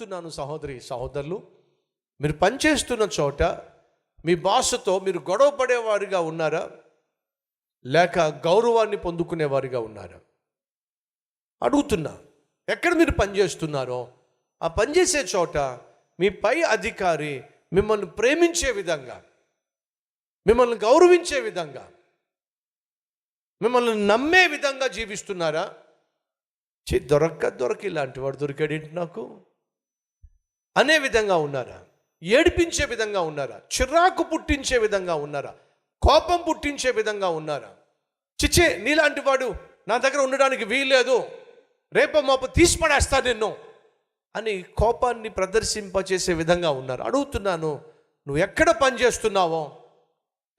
అడుగుతున్నాను సహోదరి సహోదరులు మీరు పనిచేస్తున్న చోట మీ బాసుతో మీరు గొడవ పడేవారిగా ఉన్నారా? లేక గౌరవాన్ని పొందుకునేవారిగా ఉన్నారా? అడుగుతున్నా ఎక్కడ మీరు పనిచేస్తున్నారో? ఆ పనిచేసే చోట మీ పై అధికారి మిమ్మల్ని ప్రేమించే విధంగా మిమ్మల్ని గౌరవించే విధంగా మిమ్మల్ని నమ్మే విధంగా జీవిస్తున్నారా? చే దొరక్క దొరక ఇలాంటి వాడు దొరికాడేంటి నాకు? అనే విధంగా ఉన్నారా? ఏడిపించే విధంగా ఉన్నారా? చిరాకు పుట్టించే విధంగా ఉన్నారా? కోపం పుట్టించే విధంగా ఉన్నారా? చిచ్చే నీలాంటి వాడు నా దగ్గర ఉండడానికి వీల్లేదు. రేప మాపు తీసిపడేస్తా నిన్ను అని కోపాన్ని ప్రదర్శింపచేసే విధంగా ఉన్నారు. అడుగుతున్నాను నువ్వు ఎక్కడ పని చేస్తున్నావో?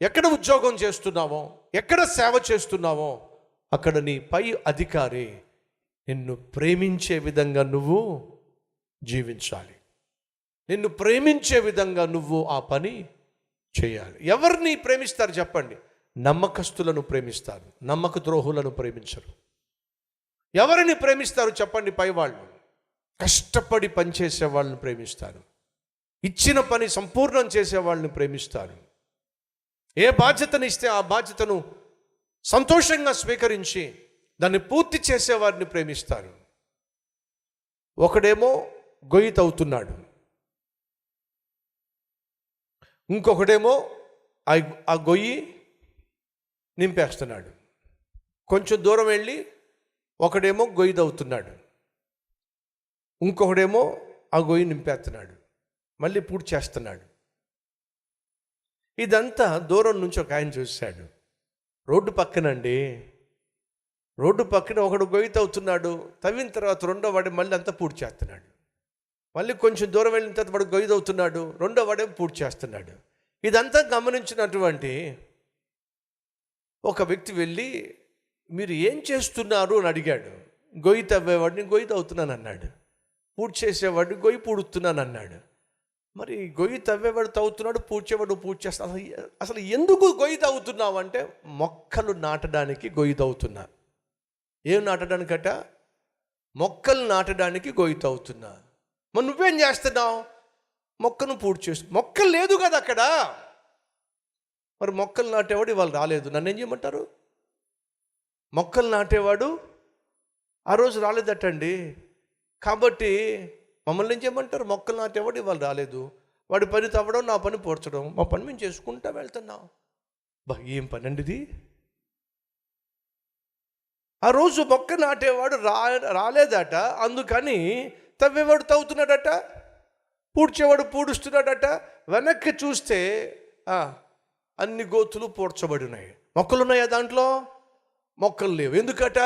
ఎక్కడ ఉద్యోగం చేస్తున్నావో? ఎక్కడ సేవ చేస్తున్నావో? అక్కడ నీ పై అధికారి నిన్ను ప్రేమించే విధంగా నువ్వు జీవించాలి. నిన్ను ప్రేమించే విధంగా నువ్వు ఆ పని చేయాలి. ఎవరిని ప్రేమిస్తారు చెప్పండి? నమ్మకస్తులను ప్రేమిస్తారు. నమ్మక ద్రోహులను ప్రేమించరు. ఎవరిని ప్రేమిస్తారు చెప్పండి? పై వాళ్ళు. కష్టపడి పనిచేసే వాళ్ళని ప్రేమిస్తారు. ఇచ్చిన పని సంపూర్ణం చేసే వాళ్ళని ప్రేమిస్తారు. ఏ బాధ్యతను ఇస్తే ఆ బాధ్యతను సంతోషంగా స్వీకరించి దాన్ని పూర్తి చేసేవారిని ప్రేమిస్తారు. ఒకడేమో గొయ్యి తవ్వుతున్నాడు ఇంకొకడేమో ఆ గొయ్యి నింపేస్తున్నాడు. కొంచెం దూరం వెళ్ళి ఒకడేమో గొయ్యి దవ్వుతున్నాడు ఇంకొకడేమో ఆ గొయ్యి నింపేస్తున్నాడు. మళ్ళీ పూర్తి చేస్తున్నాడు. ఇదంతా దూరం నుంచి ఒక ఆయన చూశాడు. రోడ్డు పక్కనండి. రోడ్డు పక్కన ఒకడు గొయ్యి తవ్వుతున్నాడు. తవ్విన తర్వాత రెండో వాడి మళ్ళీ అంతా పూర్తి చేస్తున్నాడు. మళ్ళీ కొంచెం దూరం వెళ్ళిన తర్వాత వాడు గొయ్యదవుతున్నాడు రెండో వాడే పూర్తి చేస్తున్నాడు. ఇదంతా గమనించినటువంటి ఒక వ్యక్తి వెళ్ళి మీరు ఏం చేస్తున్నారు? అని అడిగాడు. గొయ్యి తవ్వేవాడిని గొయ్యి తవ్వుతున్నాను అన్నాడు పూర్తి చేసేవాడిని గొయ్యి పూడుతున్నాను అన్నాడు మరి గొయ్యి తవ్వేవాడు తవ్వుతున్నాడు పూడ్చేవాడు పూజ చేస్తాడు అసలు అసలు ఎందుకు గొయ్యి తవ్వుతున్నావు అంటే మొక్కలు నాటడానికి గొయ్యి తవ్వుతున్నా. ఏం నాటడానికట? మొక్కలు నాటడానికి గొయ్యి తవ్వుతున్నా. మరి నువ్వేం చేస్తున్నావు? మొక్కను పూర్తి చేస్తు మొక్కలు లేదు కదా అక్కడ. మరి మొక్కలు నాటేవాడు ఇవాళ రాలేదు. నన్ను ఏం చేయమంటారు? మొక్కలు నాటేవాడు ఆ రోజు రాలేదటండి. కాబట్టి మమ్మల్ని ఏం చేయమంటారు? మొక్కలు నాటేవాడు ఇవాళ రాలేదు. వాడి పని తవ్వడం నా పని పోడ్చడం మా పని మేము చేసుకుంటా వెళ్తున్నాం. బా ఏం పని అండి ఇది ఆ రోజు మొక్క నాటేవాడు రా రాలేదట. అందుకని తవ్వేవాడు తవ్వుతున్నాడట పూడ్చేవాడు పూడుస్తున్నాడట. వెనక్కి చూస్తే అన్ని గోతులు పూడ్చబడినాయి. మొక్కలు ఉన్నాయా దాంట్లో? మొక్కలు లేవు. ఎందుకట?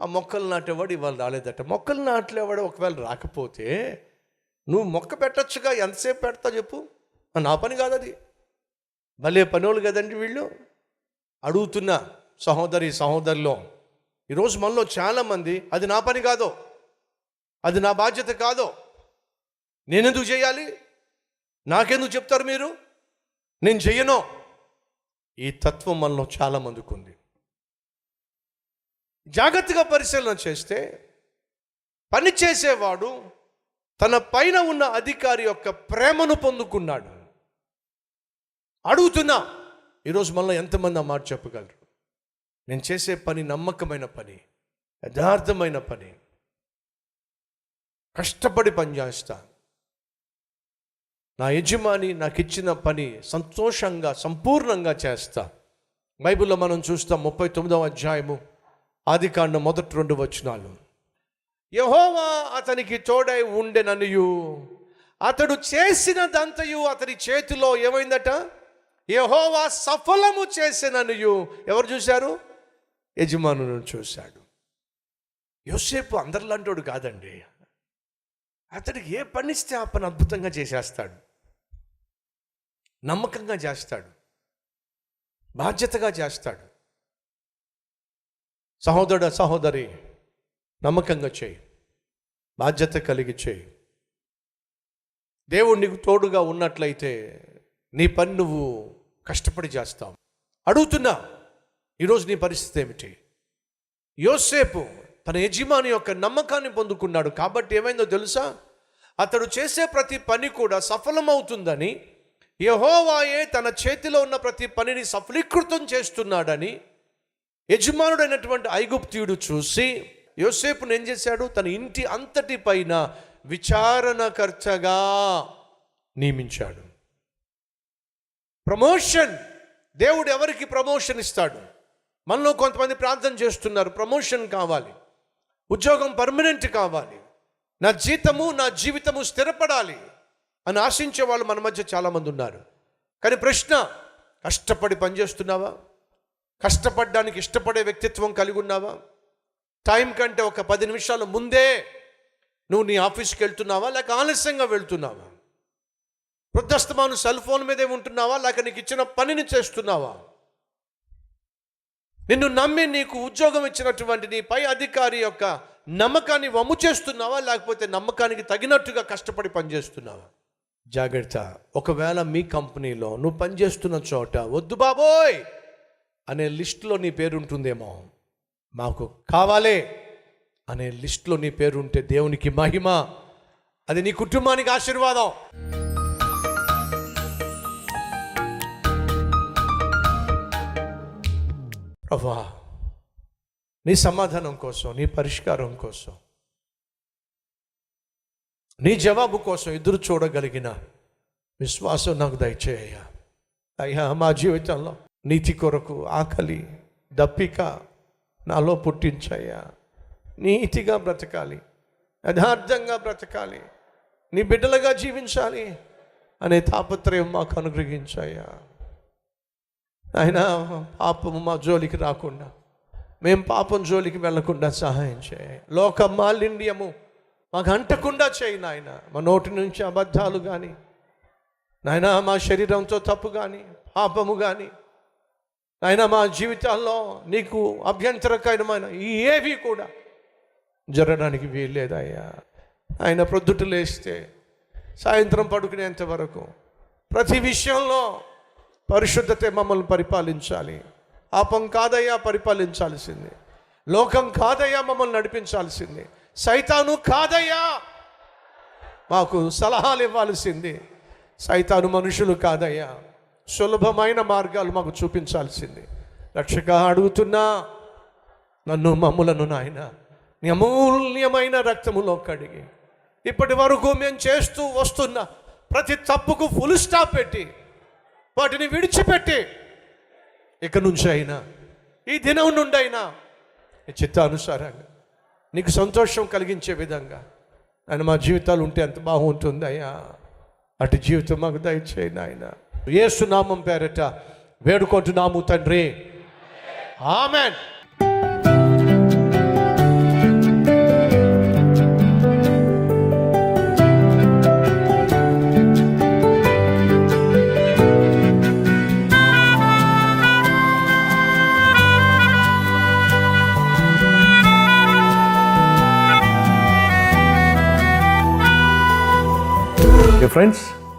ఆ మొక్కలు నాటేవాడు ఇవాళ రాలేదట. మొక్కలు నాటలేవాడు ఒకవేళ రాకపోతే నువ్వు మొక్క పెట్టచ్చుగా ఎంతసేపు పెడతా చెప్పు. నా పని కాదు అది భలే పనోళ్ళు కదండి వీళ్ళు. అడుగుతున్నా సహోదరి సహోదరులో. ఈరోజు మనలో చాలామంది అది నా పని కాదు. అది నా బాధ్యత కాదు. నేనెందుకు చేయాలి? నాకెందుకు చెప్తారు మీరు? నేను చెయ్యను ఈ తత్వం మనలో చాలా ఉంది. జాగ్రత్తగా పరిశీలన చేస్తే పని చేసేవాడు తన పైన ఉన్న అధికారి యొక్క ప్రేమను పొందుకున్నాడు. అడుగుతున్నా ఈరోజు మనలో ఎంతమంది ఆ మాట చెప్పగలరు? నేను చేసే పని నమ్మకమైన పని యథార్థమైన పని కష్టపడి పనిచేస్తాను. నా యజమాని నాకు ఇచ్చిన పని సంతోషంగా సంపూర్ణంగా చేస్తా. బైబిల్లో మనం చూస్తాం ముప్పై తొమ్మిదవ అధ్యాయము ఆది కాండ మొదటి రెండు వచనాలు. యహోవా అతనికి తోడై ఉండెననియు. అతడు చేసినదంతయు అతని చేతిలో ఏమైందట? యహోవా సఫలము చేసిననియు. ఎవరు చూశారు? యజమానులను చూశాడు. యోసేపు అందరిలాంటోడు కాదండి. అతడికి ఏ పని ఇస్తే ఆ పని అద్భుతంగా చేసేస్తాడు? నమ్మకంగా చేస్తాడు. బాధ్యతగా చేస్తాడు. సహోదరుడు సహోదరి నమ్మకంగా చేయి. బాధ్యత కలిగి చేయి. దేవుడు నీకు తోడుగా ఉన్నట్లయితే నీ పని నువ్వు కష్టపడి చేస్తావు. అడుగుతున్నా ఈరోజు నీ పరిస్థితి ఏమిటి? యోసేపు తన యజమాని యొక్క నమ్మకాన్ని పొందుకున్నాడు. కాబట్టి ఏమైందో తెలుసా? అతడు చేసే ప్రతి పని కూడా సఫలమవుతుందని యహోవాయే తన చేతిలో ఉన్న ప్రతి పనిని సఫలీకృతం చేస్తున్నాడని యజమానుడైనటువంటి ఐగుప్తియుడు చూసి యోసేపును ఏం చేశాడు? తన ఇంటి అంతటి పైన విచారణకర్తగా నియమించాడు. ప్రమోషన్ దేవుడు ఎవరికి ప్రమోషన్ ఇస్తాడు? మనలో కొంతమంది ప్రార్థన చేస్తున్నారు. ప్రమోషన్ కావాలి. ఉద్యోగం పర్మనెంట్ కావాలి. నా జీతము నా జీవితము స్థిరపడాలి అని ఆశించే వాళ్ళు మన మధ్య చాలామంది ఉన్నారు. కానీ ప్రశ్న కష్టపడి పనిచేస్తున్నావా? కష్టపడడానికి ఇష్టపడే వ్యక్తిత్వం కలిగి ఉన్నావా? టైం కంటే ఒక పది నిమిషాల ముందే నువ్వు నీ ఆఫీస్కి వెళ్తున్నావా? లేక ఆలస్యంగా వెళ్తున్నావా? వృద్ధస్తమాను సెల్ ఫోన్ మీదే ఉంటున్నావా? లేక నీకు ఇచ్చిన పనిని చేస్తున్నావా? నిన్ను నమ్మి నీకు ఉద్యోగం ఇచ్చినటువంటి నీ పై అధికారి యొక్క నమ్మకాన్ని వమ్ము చేస్తున్నావా? లేకపోతే నమ్మకానికి తగినట్టుగా కష్టపడి పనిచేస్తున్నావా? జాగ్రత్త. ఒకవేళ మీ కంపెనీలో నువ్వు పనిచేస్తున్న చోట వద్దు బాబోయ్! అనే లిస్టులో నీ పేరు ఉంటుందేమో మాకు కావాలే! అనే లిస్టులో నీ పేరు ఉంటే దేవునికి మహిమ. అది నీ కుటుంబానికి ఆశీర్వాదం. ప్రభా నీ సమాధానం కోసం నీ పరిష్కారం కోసం నీ జవాబు కోసం ఎదురు చూడగలిగిన విశ్వాసం నాకు దయచేయ అయ్యా మా జీవితంలో నీతి కొరకు ఆకలి దప్పిక నాలో పుట్టించయ్యా. నీతిగా బ్రతకాలి యథార్థంగా బ్రతకాలి నీ బిడ్డలుగా జీవించాలి అనే తాపత్రయం మాకు అనుగ్రహించాయా ఆయన పాపము మా జోలికి రాకుండా మేము పాపం జోలికి వెళ్ళకుండా సహాయం చేయ లోక మాలిన్యము మాకు అంటకుండా చేయి నాయన. మా నోటి నుంచి అబద్ధాలు కానీ నాయన మా శరీరంతో తప్పు కానీ పాపము కానీ నాయన మా జీవితాల్లో నీకు అభ్యంతరకరమైన ఈ ఏవి కూడా జరగడానికి వీల్లేదయ్యా. ఆయన ప్రొద్దుట లేస్తే సాయంత్రం పడుకునేంత వరకు ప్రతి విషయంలో పరిశుద్ధతే మమ్మల్ని పరిపాలించాలి. పాపం కాదయ్యా పరిపాలించాల్సింది. లోకం కాదయ్యా మమ్మల్ని నడిపించాల్సింది. సైతాను కాదయ్యా మాకు సలహాలు ఇవ్వాల్సింది. సైతాను మనుషులు కాదయ్యా. సులభమైన మార్గాలు మాకు చూపించాల్సింది. రక్షక అడుగుతున్నా నన్ను మమ్ములను నాయన నీ అమూల్యమైన రక్తములో కడిగి. ఇప్పటి వరకు మేము చేస్తూ వస్తున్న ప్రతి తప్పుకు ఫుల్ స్టాప్ పెట్టి వాటిని విడిచిపెట్టి ఇక నుంచి అయినా ఈ దినం నుండి అయినా నీ చిత్తానుసారంగా నీకు సంతోషం కలిగించే విధంగా ఆయన మా జీవితాలు ఉంటే ఎంత బాగుంటుంది అయ్యా. అటు జీవితం మాకు దయచేయి నాయన. ఏసునామం పేరట వేడుకుంటున్నాము తండ్రి. ఆమెన్.